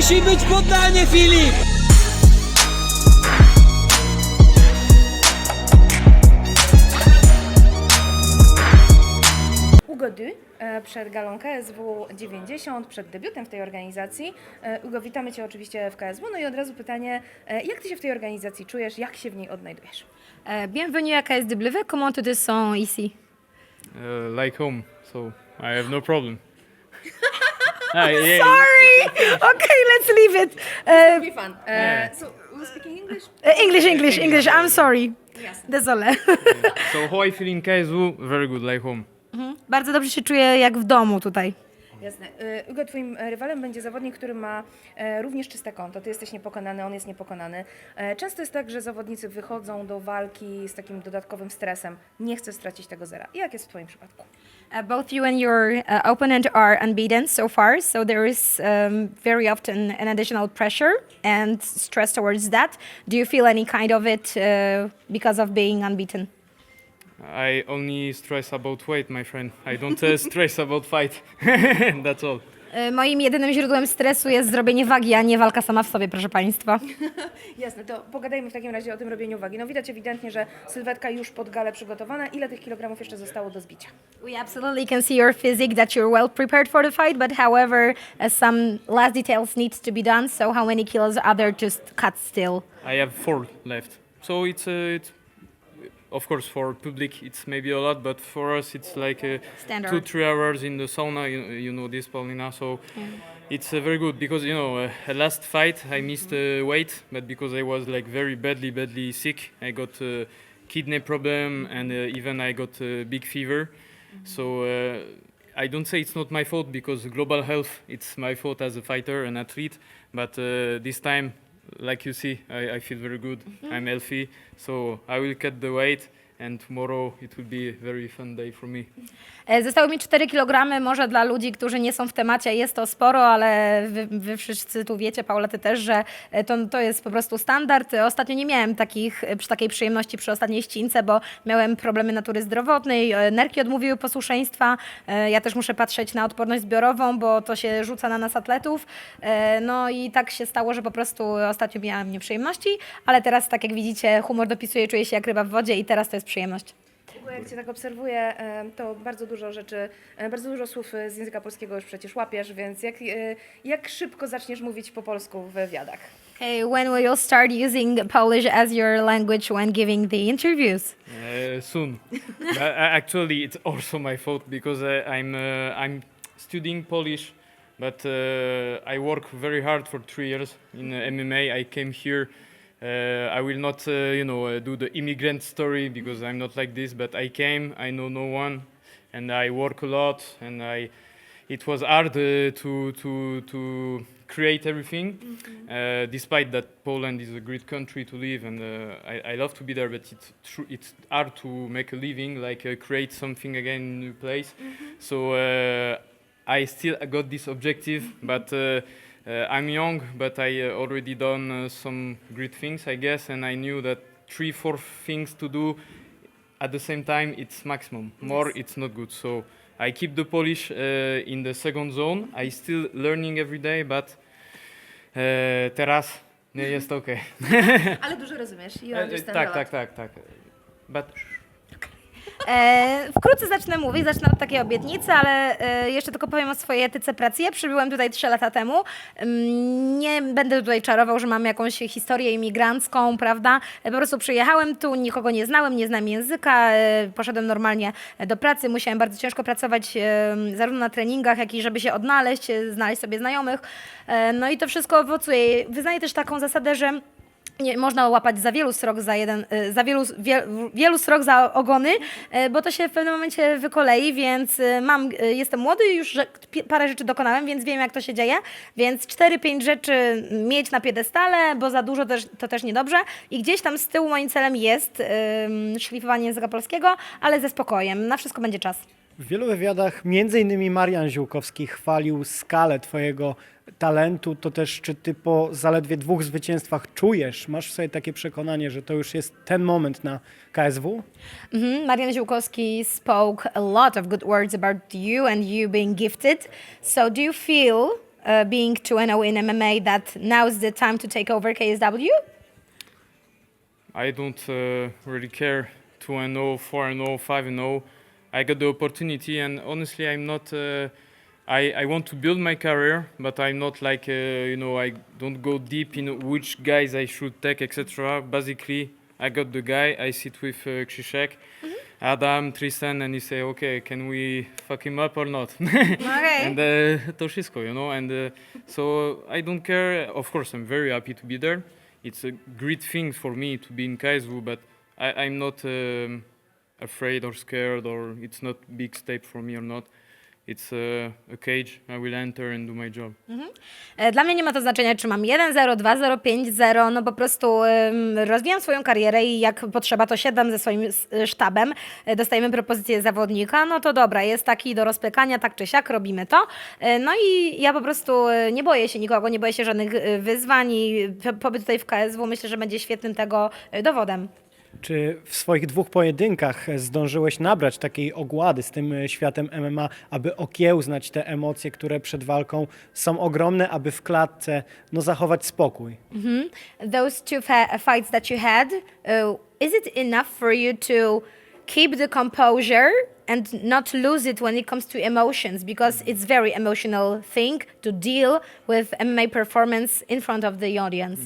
Musi być poddanie, Filip! Hugo Du e, przed galą KSW 90, przed debiutem w tej organizacji. E, Hugo, witamy Cię oczywiście w KSW. No i od razu pytanie, e, jak Ty się w tej organizacji czujesz, jak się w niej odnajdujesz? Euh, bienvenue à KSW, comment tu te sens ici uh, like home, so I have no problem. Ah, yeah, Sorry! Okay, let's leave it. Uh, Be fun. Yeah. so, we speaking English? uh, English, English, English, I'm sorry. Jasne. Désolé. So how I feel in KSU? Very good, like home. Bardzo dobrze się czuję jak w domu tutaj. Jasne. E, Hugo, Twoim rywalem będzie zawodnik, który ma e, również czyste konto. Ty jesteś niepokonany, on jest niepokonany. E, Często jest tak, że zawodnicy wychodzą do walki z takim dodatkowym stresem. Nie chcę stracić tego zera. Jak jest w Twoim przypadku? Uh, both you and your uh, opponent are unbeaten so far, so there is um, very often an additional pressure and stress towards that. Do you feel any kind of it uh, because of being unbeaten? I only stress about weight, my friend. I don't uh, stress about fight. That's all. Uh, Moim jedynym źródłem stresu jest zrobienie wagi, a nie walka sama w sobie, proszę Państwa. Jasne, to pogadajmy w takim razie o tym robieniu wagi. No widać ewidentnie, że sylwetka już pod galę przygotowana. Ile tych kilogramów jeszcze zostało do zbicia? We absolutely can see your physique that you're well prepared for the fight, but however, uh, some last details need to be done. So, how many kilos are there just cut still? I have four left. So it's uh, it's of course for public it's maybe a lot, but for us it's like uh, two three hours in the sauna. You, you know this, Paulina. So it's uh, very good because you know uh, last fight I missed uh, weight, but because I was like very badly badly sick, I got uh, kidney problem and uh, even I got uh, big fever. So. Uh, I don't say it's not my fault because global health it's my fault as a fighter and athlete, but uh, this time, like you see, I, I feel very good. Mm-hmm. I'm healthy, so I will cut the weight, and tomorrow it will be very fun day for me. E, Zostały mi 4 kg, może dla ludzi, którzy nie są w temacie jest to sporo, ale wy, wy wszyscy tu wiecie, Paula, ty też, że e, to, to jest po prostu standard. Ostatnio nie miałem takich, e, przy takiej przyjemności przy ostatniej ścince, bo miałem problemy natury zdrowotnej, nerki odmówiły posłuszeństwa, ja też muszę patrzeć na odporność zbiorową, bo to się rzuca na nas atletów. No i tak się stało, że po prostu ostatnio miałam nieprzyjemności, ale teraz, tak jak widzicie, humor dopisuje, czuję się jak ryba w wodzie i teraz to jest przyjemność. Hugo, jak Cię tak obserwuję, e, to bardzo dużo rzeczy, e, bardzo dużo słów e, z języka polskiego już przecież łapiesz, więc jak, jak szybko zaczniesz mówić po polsku w wywiadach? Okay, when will you start using Polish as your language when giving the interviews? Uh, soon. actually, it's also my fault because uh, I'm uh, I'm studying Polish, but uh, I work very hard for three years in MMA. I came here. Uh, I will not, uh, you know, uh, do the immigrant story because I'm not like this. But I came. I know no one, and I work a lot. And I, it was hard uh, to to to create everything. Uh, despite that Poland is a great country to live, and uh, I, I love to be there, but it's true. It's hard to make a living, like uh, create something again in a new place. So uh, I still got this objective, but. Uh, I'm young, but I uh, already done uh, some great things, I guess, and I knew that three, four things to do at the same time, it's maximum. More, it's not good. So I keep the Polish uh, in the second zone. I still learning every day, but teraz nie jest okay. Ale dużo rozumiesz. You understand tak, tak, tak, tak. But E, wkrótce zacznę mówić, zacznę od takiej obietnicy, ale e, jeszcze tylko powiem o swojej etyce pracy. Ja przybyłem tutaj trzy lata temu. Ym, Nie będę tutaj czarował, że mam jakąś historię imigrancką, prawda? E, Po prostu przyjechałem tu, nikogo nie znałem, nie znam języka, e, poszedłem normalnie do pracy, musiałem bardzo ciężko pracować e, zarówno na treningach, jak i żeby się odnaleźć, e, znaleźć sobie znajomych. E, No i to wszystko owocuje. Wyznaję też taką zasadę, że nie można łapać za wielu srok za jeden, y, za wielu, wie, wielu srok za ogony, y, bo to się w pewnym momencie wykolei, więc y, mam, jestem młody i już parę rzeczy dokonałem, więc wiem jak to się dzieje, więc 4-5 rzeczy mieć na piedestale, bo za dużo też, to też niedobrze. I gdzieś tam z tyłu moim celem jest szlifowanie języka polskiego, ale ze spokojem, na wszystko będzie czas. W wielu wywiadach, między innymi Marian Ziółkowski chwalił skalę Twojego talentu. To też, czy Ty po zaledwie dwóch zwycięstwach czujesz, masz w sobie takie przekonanie, że to już jest ten moment na KSW? Mhm. Marian Ziółkowski spoke a lot of good words about you and you being gifted. So do you feel uh, being 2 0 in MMA that now's the time to take over KSW? I don't uh, really care 2 and 0, 4 and 0, 5 and 0. I got the opportunity, and honestly, I'm not. Uh, I, I want to build my career, but I'm not like uh, you know. I don't go deep in which guys I should take, etc. Basically, I got the guy. I sit with uh, Krzyszek, Adam, Tristan, and he say, okay, can we fuck him up or not? Okay. and uh, to wszystko, you know. And uh, so I don't care. Of course, I'm very happy to be there. It's a great thing for me to be in Kaizu, but I, I'm not um, afraid or scared, or it's not big step for me or not. It's uh, a cage. I will enter and do my job. E, Dla mnie nie ma to znaczenia, czy mam 1-0, 2-0, 5-0, no po prostu ym, rozwijam swoją karierę i jak potrzeba, to siadam ze swoim sztabem, e, dostajemy propozycję zawodnika, no to dobra, jest taki do rozpykania, tak czy siak, robimy to. E, No i ja po prostu e, nie boję się nikogo, nie boję się żadnych wyzwań i po- pobyt tutaj w KSW myślę, że będzie świetnym tego dowodem. Czy w swoich dwóch pojedynkach zdążyłeś nabrać takiej ogłady z tym światem MMA, aby okiełznać te emocje, które przed walką są ogromne, aby w klatce no, zachować spokój? those two fights that you had, uh, is it enough for you to keep the composure and not lose it when it comes to emotions? Because it's very emotional thing to deal with MMA performance in front of the audience.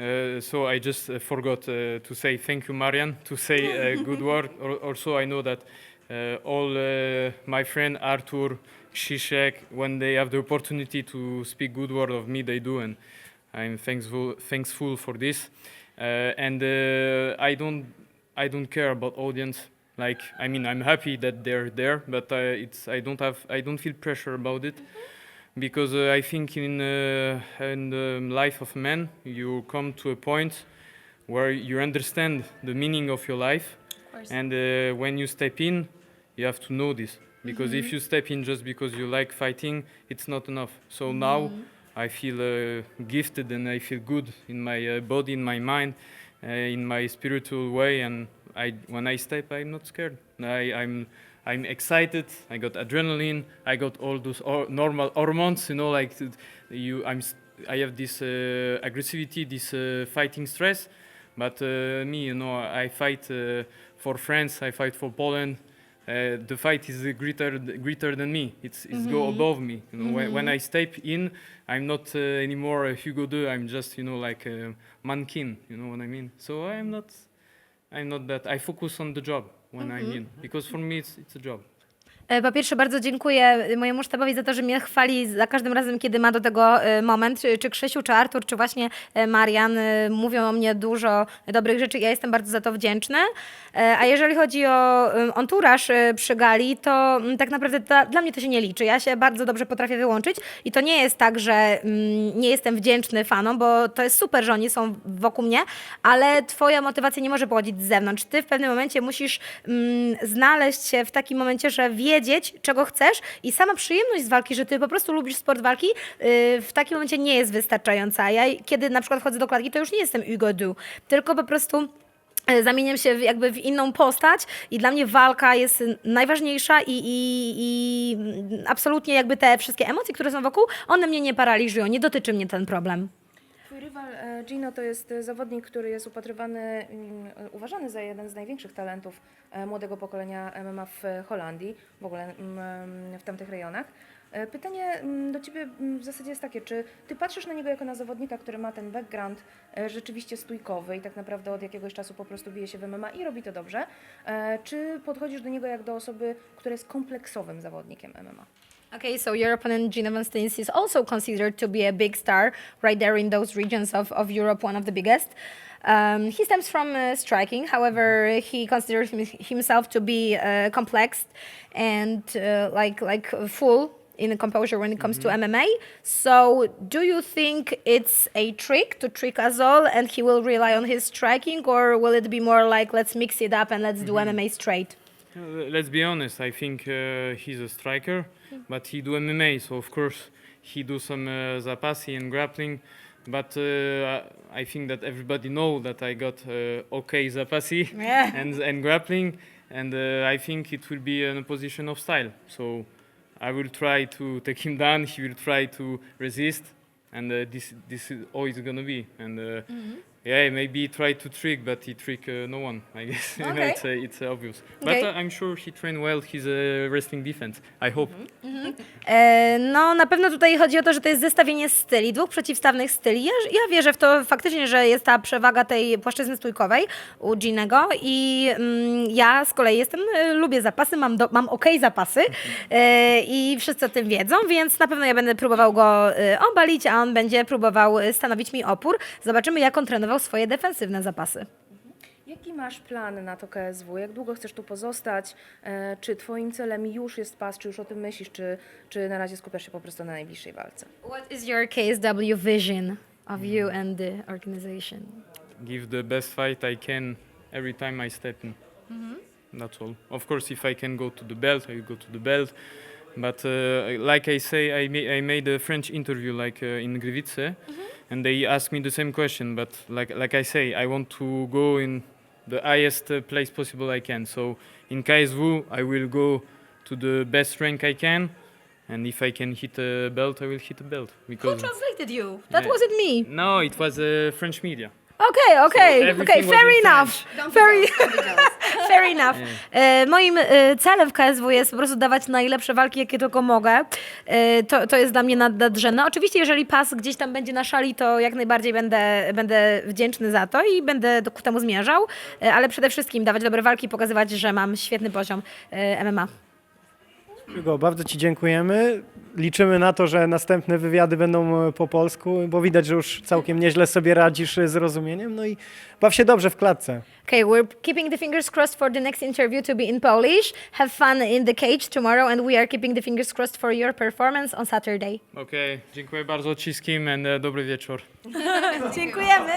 Uh, so I just uh, forgot uh, to say thank you, Marian, to say uh, good word. Also, I know that uh, all uh, my friend Artur, Shishek, when they have the opportunity to speak good word of me, they do, and I'm thankful thankful for this. Uh, and uh, I don't I don't care about audience. Like I mean, I'm happy that they're there, but uh, it's I don't have I don't feel pressure about it because uh, I think in uh, in the life of man you come to a point where you understand the meaning of your life, and uh, when you step in, you have to know this. Because if you step in just because you like fighting, it's not enough. So now I feel uh, gifted and I feel good in my uh, body, in my mind, uh, in my spiritual way, and I when I step, I'm not scared. I, I'm I'm excited. I got adrenaline. I got all those or- normal hormones. You know, like you. I'm. I have this uh, aggressivity, this uh, fighting stress. But uh, me, you know, I fight uh, for France. I fight for Poland. Uh, the fight is uh, greater, greater than me. It's, it's go above me. You know, when, when I step in, I'm not uh, anymore a Hugo De. I'm just, you know, like a mannequin. You know what I mean? So I'm not. I'm not that. I focus on the job when I'm mm-hmm. in because for me it's it's a job. E, Po pierwsze, bardzo dziękuję mojemu sztabowi za to, że mnie chwali za każdym razem, kiedy ma do tego e, moment. Czy, Krzysiu, czy Artur, czy właśnie e, Marian mówią o mnie dużo dobrych rzeczy. Ja jestem bardzo za to wdzięczna. A jeżeli chodzi o anturaż przy gali, to mm, tak naprawdę dla, dla mnie to się nie liczy. Ja się bardzo dobrze potrafię wyłączyć i to nie jest tak, że mm, nie jestem wdzięczny fanom, bo to jest super, że oni są wokół mnie, ale twoja motywacja nie może pochodzić z zewnątrz. Ty w pewnym momencie musisz mm, znaleźć się w takim momencie, że wiedzieć, czego chcesz i sama przyjemność z walki, że ty po prostu lubisz sport walki, yy, w takim momencie nie jest wystarczająca. Ja kiedy na przykład chodzę do klatki, to już nie jestem Hugo Du, tylko po prostu e, zamieniam się w, jakby w inną postać i dla mnie walka jest najważniejsza i, i, i absolutnie jakby te wszystkie emocje, które są wokół, one mnie nie paraliżują, nie dotyczy mnie ten problem. Rywal e, Gino to jest e, zawodnik, który jest upatrywany, mm, e, uważany za jeden z największych talentów młodego pokolenia MMA w Holandii, w ogóle mm, w tamtych rejonach. Pytanie mm, do Ciebie w zasadzie jest takie, czy Ty patrzysz na niego jako na zawodnika, który ma ten background rzeczywiście stójkowy i tak naprawdę od jakiegoś czasu po prostu bije się w MMA i robi to dobrze, czy podchodzisz do niego jak do osoby, która jest kompleksowym zawodnikiem MMA? Okay, so your opponent Gina Van Stins is also considered to be a big star right there in those regions of, of Europe, one of the biggest. Um, he stems from uh, striking, however, he considers him, himself to be uh, complex and uh, like like full in composure when it comes to MMA. So, do you think it's a trick to trick us all, and he will rely on his striking, or will it be more like let's mix it up and let's do MMA straight? Uh, let's be honest. I think uh, he's a striker, but he do MMA, so of course he do some uh, zapasi and grappling. But uh, I think that everybody know that I got uh, okay zapasi Yeah. and and grappling, and uh, I think it will be an opposition of style. So I will try to take him down. He will try to resist, and uh, this this is all it's gonna be. And uh, yeah, maybe tried to trick, but he trick uh, no one. I guess you know, Okay. it's uh, it's obvious. But Okay. uh, I'm sure he trained well his uh, wrestling defense. I hope. E, no, na pewno tutaj chodzi o to, że to jest zestawienie styli, dwóch przeciwstawnych styli. Ja, ja wierzę w to faktycznie, że jest ta przewaga tej płaszczyzny stójkowej u Ginego i mm, ja z kolei jestem, e, lubię zapasy, mam, do, mam okej zapasy e, i wszyscy o tym wiedzą, więc na pewno ja będę próbował go e, obalić, a on będzie próbował e, stanowić mi opór. Zobaczymy, jak on trenował swoje defensywne zapasy. Jaki masz plan na to KSW? Jak długo chcesz tu pozostać? E, Czy twoim celem już jest pas, czy już o tym myślisz, czy, czy na razie skupiasz się po prostu na najbliższej walce? What is your KSW vision of you and the organization? give the best fight I can every time I step in. That's all. Of course, if I can go to the belt, I go to the belt. But uh, like I say, I, ma- I made a French interview like uh, in Gliwice, and they ask me the same question. But like like I say, I want to go in the highest uh, place possible I can. So in KSW, I will go to the best rank I can. And if I can hit a belt, I will hit a belt. Who Because translated you? That Yeah. wasn't me. no, it was uh, French media. Okay, okay, everything okay, was fair in enough. Don't Fair, be jealous. fair enough. E, moim e, celem w KSW jest po prostu dawać najlepsze walki, jakie tylko mogę. E, to, to jest dla mnie nad- nadrzędne. Oczywiście, jeżeli pas gdzieś tam będzie na szali, to jak najbardziej będę, będę wdzięczny za to i będę do- ku temu zmierzał, e, ale przede wszystkim dawać dobre walki i pokazywać, że mam świetny poziom e, MMA. Hugo, bardzo Ci dziękujemy. Liczymy na to, że następne wywiady będą e, po polsku, bo widać, że już całkiem nieźle sobie radzisz e, z rozumieniem. No i baw się dobrze w klatce. Okay, we're keeping the fingers crossed for the next interview to be in Polish. Have fun in the cage tomorrow, and we are keeping the fingers crossed for your performance on Saturday. Okay, dziękuję bardzo wszystkim and uh, dobry wieczór. Dziękujemy.